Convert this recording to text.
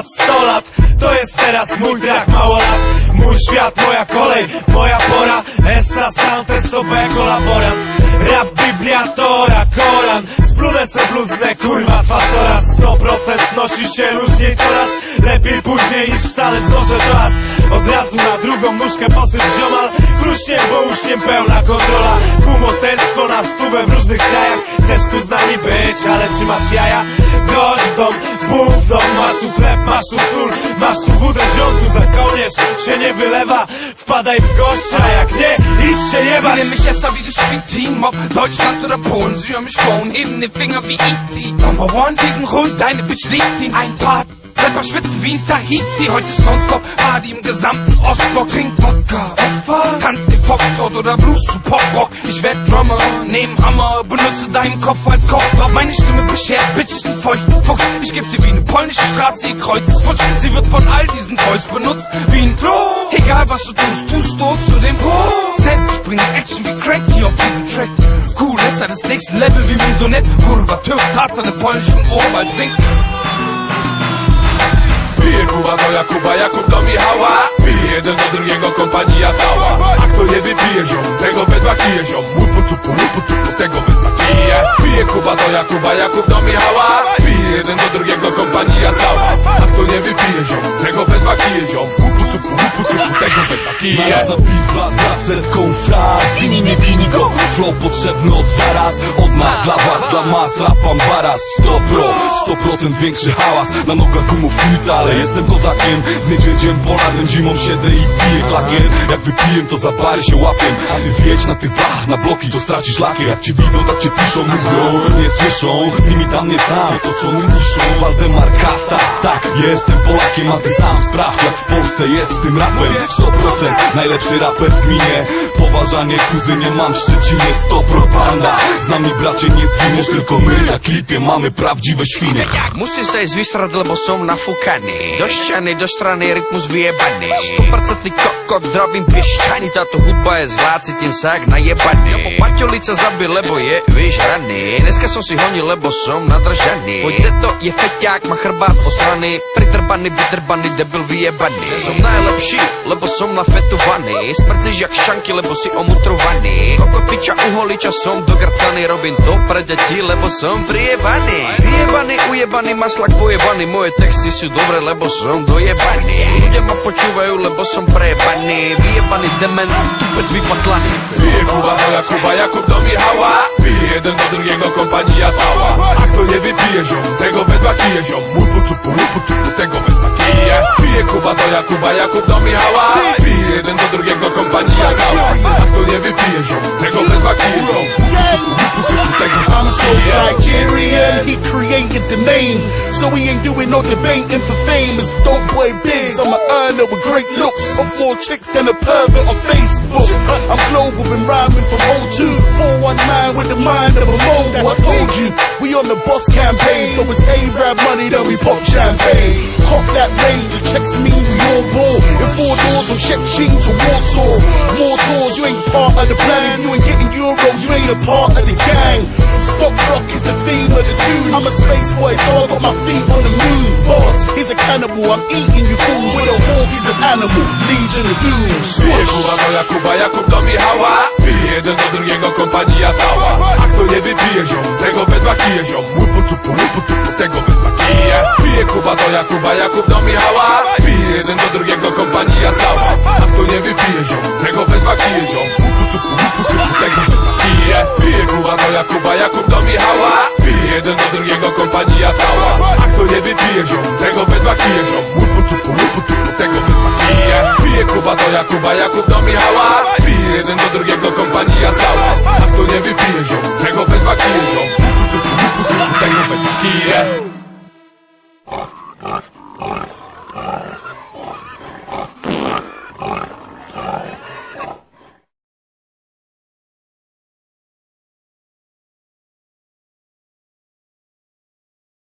100 lat. To jest teraz mój brak mało lat. Mój świat, moja kolej, moja pora. Essa sound, SOB, kolaborant. Rap, Biblia, Tora, Koran. Splunę se bluznę, kurwa, coraz 100% nosi się różnie coraz. Lepiej później niż wcale znoszę czas. Od razu na drugą nóżkę posyp ziomal. Kruśnie, bo uśniem pełna kontrola. Kumoterstwo na stówę w różnych krajach. Chcesz tu z nami być, ale czy masz jaja? Gość dom, bóg w dom. Masz tu chleb, masz tu sól. Masz tu wódę ziądu, za kołnierz się nie wylewa. Wpadaj w gościa, jak nie, idź się jebać nennen mich deshalb wie das Street Team Ob Deutschland oder Polen, mich flohen Heben den Finger wie E.T. Number one, diesen Hund, deine Bitch liebt ihn Ein Part, Rapper schwitzen wie ein Tahiti. Heute ist Nonstop, Party im gesamten Ostblock. Trinkt Wodka, etwa. Tanzt mit Foxtrot oder Blues zu Poprock Ich werd Drummer, nehm Hammer Benutze deinen Kopf als Kochdrauf Meine Stimme beschert, Bitches sind feuchten Fuchs. Ich geb sie wie eine polnische Straße, ihr Kreuz ist futsch. Sie wird von all diesen Boys benutzt wie ein Klo Egal was du tust, tust du zu dem Z Ich bringe Action wie Cranky auf diesen Track. Cool ist er das nächste Level wie Misonett Türk, Tarzan, polnischen Urwald singt Pije Kuba to Jakuba, Jakub do Michała. Pije jeden do drugiego kompania cała. A kto nie wypije ziom, tego we dwa kije ziom. Łupu tupu, łupu tupu, tego we dwa kije. Pije Kuba do Jakuba, Jakub do Michała. Pije jeden do drugiego kompania cała. A kto nie wypije ziom, tego we dwa kije ziom. Łupu tupu, łupu tupu, tego we Naraz na bitwa z setką fraz Wini nie wini go. Flow potrzebny od zaraz. Od nas dla was, dla mas. Rapam baraz. 100 pro. 100% większy hałas. Na nogach gumownica, ale jestem kozakiem. Z niedźwiedziem ponad zimą siedzę i piję klakier. Jak wypiję to za bary się łapię. A ty wiedź na tych bach, na bloki to stracisz lakier. Jak cię widzą, tak cię piszą, mówią Nie słyszą, z nimi tam nie sam Otoczony niszą, Waldemar Kasa. Tak, jestem Polakiem, a ty sam sprawdź Jak w Polsce jest z tym rapem. 100% najlepszy raper w gminie Poważanie kuzynie mam w Szczecinie 100 propaganda Z nami bracie nie zginiesz Tylko my na klipie mamy prawdziwe świnie Musi se zwistrać, lebo są nafukani Do ściany, do strony, rytmus wyjebany Stuprocentny kokot, zdrowym pieściani Tato hudba jest zlá, cítim sa jak najebany Paťolica zabil, lebo je vyžraný. Dneska som si honil, lebo som nadržaný. Pojď to je feťák, má chrbát po strany. Pritrbaný, vydrbaný, debil vyjebaný. Som najlepší, lebo som nafetovaný Smrdzíš jak šanky, lebo si omutrovaný. Kokopiča, uholiča, som dogrcaný Robím to pre deti, lebo som prijebaný Vyjebaný, ujebaný, maslak pojebaný Moje texty sú dobré, lebo som dojebaný. Ľudia ma počúvajú, lebo som prejebaný. Vyjebaný dement, tupec vypatlaný. Pije Kuba do Jakuba, Jakub do Michała Pije jeden do drugiego kompania cała A kto nie wypije tego we dwa kije ziom Łupu tupu, łupu tupu, tego we dwa kije He created the name. So we ain't doing no debating for fame. It's dope boy bigs. I'm a earner with great looks. I'm more chicks than a pervert on Facebook. I'm global, been rhyming from 02. 419 with the mind of a mobile. I told you, we on the boss campaign. So it's A-Rap money that we pop champagne. Cock that range, the checks mean we all ball. In four doors from Shek-Ching to Warsaw. More tours, you ain't part of the plan. You ain't getting euros, you ain't a part of the gang. Stop rock is the theme of the tune. I'm a space boy, so I got my feet on the moon. Boss, he's a cannibal, I'm eating you fools. With a hawk, he's an animal. Legion of doom. Pije Switch. Kuba Jakub do Michała Pije jeden do drugiego kompania cała A kto nie wypije ziom, tego we dwa kije ziom. Łupu tupu, łupu tupu, tego we dwa kije. Pije Kuba do Jakuba, Jakub do Michała. Pije jeden do drugiego kompania cała. A kto nie wypije ziom, tego we dwa kije ziom. Łupu tupu, łupu tupu, tego we dwa kije. Pije Kuba do Jakuba, Jakub do Michała. Pije jeden do drugiego kompania cała. A kto nie wypije ziom, tego we dwa kije ziom. Łupu tupu, łupu tupu, tego we dwa kije. Pije Kuba do Jakuba, Jakub do Michała. Pije jeden do drugiego kompania cała